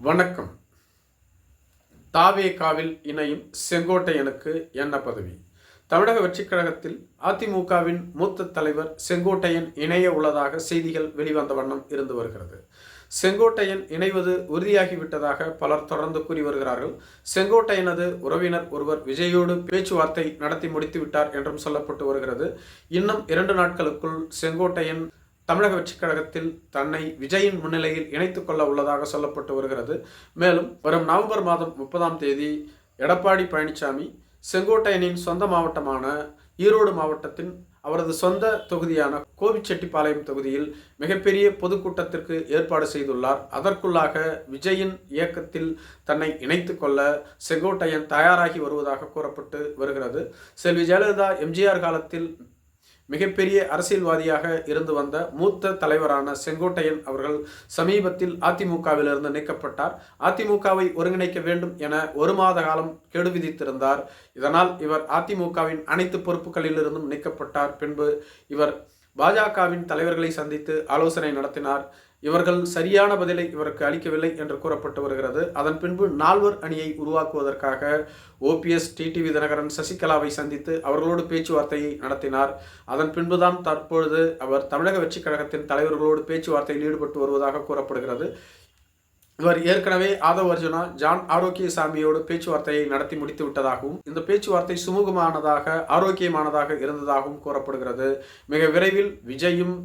வணக்கம். தாவேகாவில் இணையும் செங்கோட்டையனுக்கு என்ன பதவி? தமிழக வெற்றிக் கழகத்தில் அதிமுகவின் மூத்த தலைவர் செங்கோட்டையன் இணைய உள்ளதாக செய்திகள் வெளிவந்த வண்ணம் இருந்து வருகிறது. செங்கோட்டையன் இணைவது உறுதியாகிவிட்டதாக பலர் தொடர்ந்து கூறி வருகிறார்கள். செங்கோட்டையனது உறவினர் ஒருவர் விஜயோடு பேச்சுவார்த்தை நடத்தி முடித்து விட்டார் என்றும் சொல்லப்பட்டு வருகிறது. இன்னும் இரண்டு நாட்களுக்குள் செங்கோட்டையன் தமிழக வெற்றிக் கழகத்தில் தன்னை விஜயின் முன்னிலையில் இணைத்துக் கொள்ள உள்ளதாக சொல்லப்பட்டு வருகிறது. மேலும் வரும் நவம்பர் மாதம் முப்பதாம் தேதி எடப்பாடி பழனிசாமி செங்கோட்டையனின் சொந்த மாவட்டமான ஈரோடு மாவட்டத்தின் அவரது சொந்த தொகுதியான கோபிச்செட்டிப்பாளையம் தொகுதியில் மிகப்பெரிய பொதுக்கூட்டத்திற்கு ஏற்பாடு செய்துள்ளார். அதற்குள்ளாக விஜயின் இயக்கத்தில் தன்னை இணைத்து கொள்ள செங்கோட்டையன் தயாராகி வருவதாக கூறப்பட்டு வருகிறது. செல்வி ஜெயலலிதா எம்ஜிஆர் காலத்தில் மிகப்பெரிய அரசியல்வாதியாக இருந்து வந்த மூத்த தலைவரான செங்கோட்டையன் அவர்கள் சமீபத்தில் அதிமுகவிலிருந்து நீக்கப்பட்டார். அதிமுகவை ஒருங்கிணைக்க வேண்டும் என ஒரு மாத காலம் கெடு விதித்திருந்தார். இதனால் இவர் அதிமுகவின் அனைத்து பொறுப்புகளிலிருந்தும் நீக்கப்பட்டார். பின்பு இவர் பாஜகவின் தலைவர்களை சந்தித்து ஆலோசனை நடத்தினார். இவர்கள் சரியான பதிலை இவருக்கு அளிக்கவில்லை என்று கூறப்பட்டு வருகிறது. அதன் பின்பு நால்வர் அணியை உருவாக்குவதற்காக ஓபிஎஸ் டிடிவி தினகரன் சசிகலாவை சந்தித்து அவர்களோடு பேச்சுவார்த்தையை நடத்தினார். அதன் பின்புதான் தற்பொழுது அவர் தமிழக வெற்றிக் கழகத்தின் தலைவர்களோடு பேச்சுவார்த்தையில் ஈடுபட்டு வருவதாக கூறப்படுகிறது. இவர் ஏற்கனவே ஆதவ் அர்ஜுனா ஜான் ஆரோக்கியசாமியோடு பேச்சுவார்த்தையை நடத்தி முடித்து விட்டதாகவும் இந்த பேச்சுவார்த்தை சுமூகமானதாக ஆரோக்கியமானதாக இருந்ததாகவும் கூறப்படுகிறது. மிக விரைவில் விஜயும்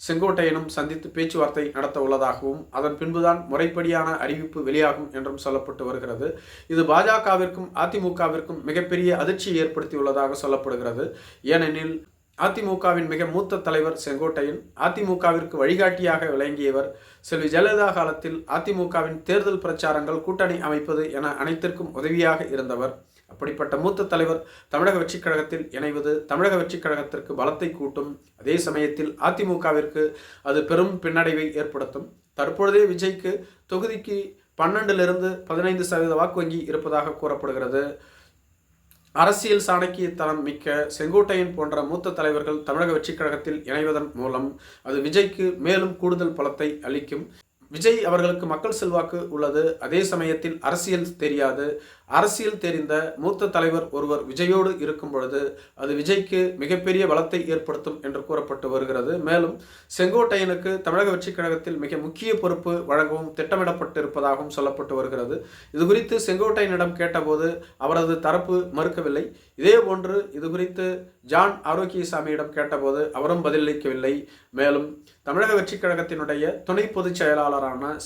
செங்கோட்டையனும் சந்தித்து பேச்சுவார்த்தை நடத்த உள்ளதாகவும் அதன் பின்புதான் முறைப்படியான அறிவிப்பு வெளியாகும் என்றும் சொல்லப்பட்டு வருகிறது. இது பாஜகவிற்கும் அதிமுகவிற்கும் மிகப்பெரிய அதிர்ச்சியை ஏற்படுத்தியுள்ளதாக சொல்லப்படுகிறது. ஏனெனில் அதிமுகவின் மிக மூத்த தலைவர் செங்கோட்டையன் அதிமுகவிற்கு வழிகாட்டியாக விளங்கியவர் செல்வி ஜெயலலிதா காலத்தில் அதிமுகவின் தேர்தல் பிரச்சாரங்கள் கூட்டணி அமைப்பது என அனைத்திற்கும் உதவியாக இருந்தவர். அப்படிப்பட்ட மூத்த தலைவர் தமிழக வெற்றிக் கழகத்தில் இணைவது தமிழக வெற்றிக் கழகத்திற்கு பலத்தை கூட்டும் அதே சமயத்தில் அதிமுகவிற்கு அது பெரும் பின்னடைவை ஏற்படுத்தும். தற்பொழுதே விஜய்க்கு தொகுதிக்கு பன்னெண்டிலிருந்து பதினைந்து சதவீத வாக்கு வங்கி இருப்பதாக கூறப்படுகிறது. அரசியல் சாணக்கியத்தனம் மிக்க செங்கோட்டையன் போன்ற மூத்த தலைவர்கள் தமிழக வெற்றிக் கழகத்தில் இணைவதன் மூலம் அது விஜய்க்கு மேலும் கூடுதல் பலத்தை அளிக்கும். விஜய் அவர்களுக்கு மக்கள் செல்வாக்கு உள்ளது. அதே சமயத்தில் அரசியல் தெரியாது. அரசியல் தெரிந்த மூத்த தலைவர் ஒருவர் விஜயோடு இருக்கும் பொழுது அது விஜய்க்கு மிகப்பெரிய பலத்தை ஏற்படுத்தும் என்று கூறப்பட்டு வருகிறது. மேலும் செங்கோட்டையனுக்கு தமிழக வெற்றிக் கழகத்தில் மிக முக்கிய பொறுப்பு வழங்கவும் திட்டமிடப்பட்டு இருப்பதாகவும் சொல்லப்பட்டு வருகிறது. இது குறித்து செங்கோட்டையனிடம் கேட்டபோது அவரது தரப்பு மறுக்கவில்லை. இதே போன்று இது குறித்து ஜான் ஆரோக்கியசாமியிடம் கேட்டபோது அவரும் பதிலளிக்கவில்லை. மேலும் தமிழக வெற்றிக் கழகத்தினுடைய துணை பொதுச் செயலாளர்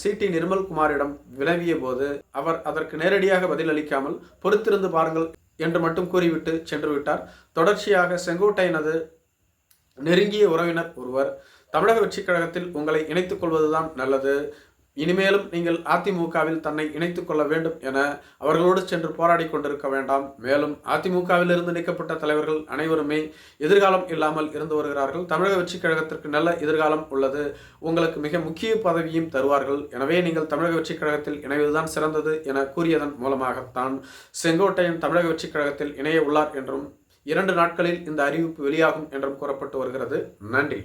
சிடி நிர்மல்குமாரிடம் வினவிய போது அவர் அதற்கு நேரடியாக பதிலளிக்காமல் பொறுத்திருந்து பாருங்கள் என்று மட்டும் கூறிவிட்டு சென்று விட்டார். தொடர்ச்சியாக செங்கோட்டையினது நெருங்கிய உறவினர் ஒருவர் தமிழக வெற்றிக் கழகத்தில் உங்களை இணைத்துக் கொள்வதுதான் நல்லது. இனிமேலும் நீங்கள் அதிமுகவில் தன்னை இணைத்துக் கொள்ள வேண்டும் என அவர்களோடு சென்று போராடி கொண்டிருக்க வேண்டாம். மேலும் அதிமுகவிலிருந்து நீக்கப்பட்ட தலைவர்கள் அனைவருமே எதிர்காலம் இல்லாமல் இருந்து வருகிறார்கள். தமிழக வெற்றிக் கழகத்திற்கு நல்ல எதிர்காலம் உள்ளது. உங்களுக்கு மிக முக்கிய பதவியும் தருவார்கள். எனவே நீங்கள் தமிழக வெற்றிக் கழகத்தில் இணைவதுதான் சிறந்தது என கூறியதன் மூலமாகத்தான் செங்கோட்டையன் தமிழக வெற்றிக் கழகத்தில் இணைய உள்ளார் என்றும் இரண்டு நாட்களில் இந்த அறிவிப்பு வெளியாகும் என்றும் கூறப்பட்டு வருகிறது. நன்றி.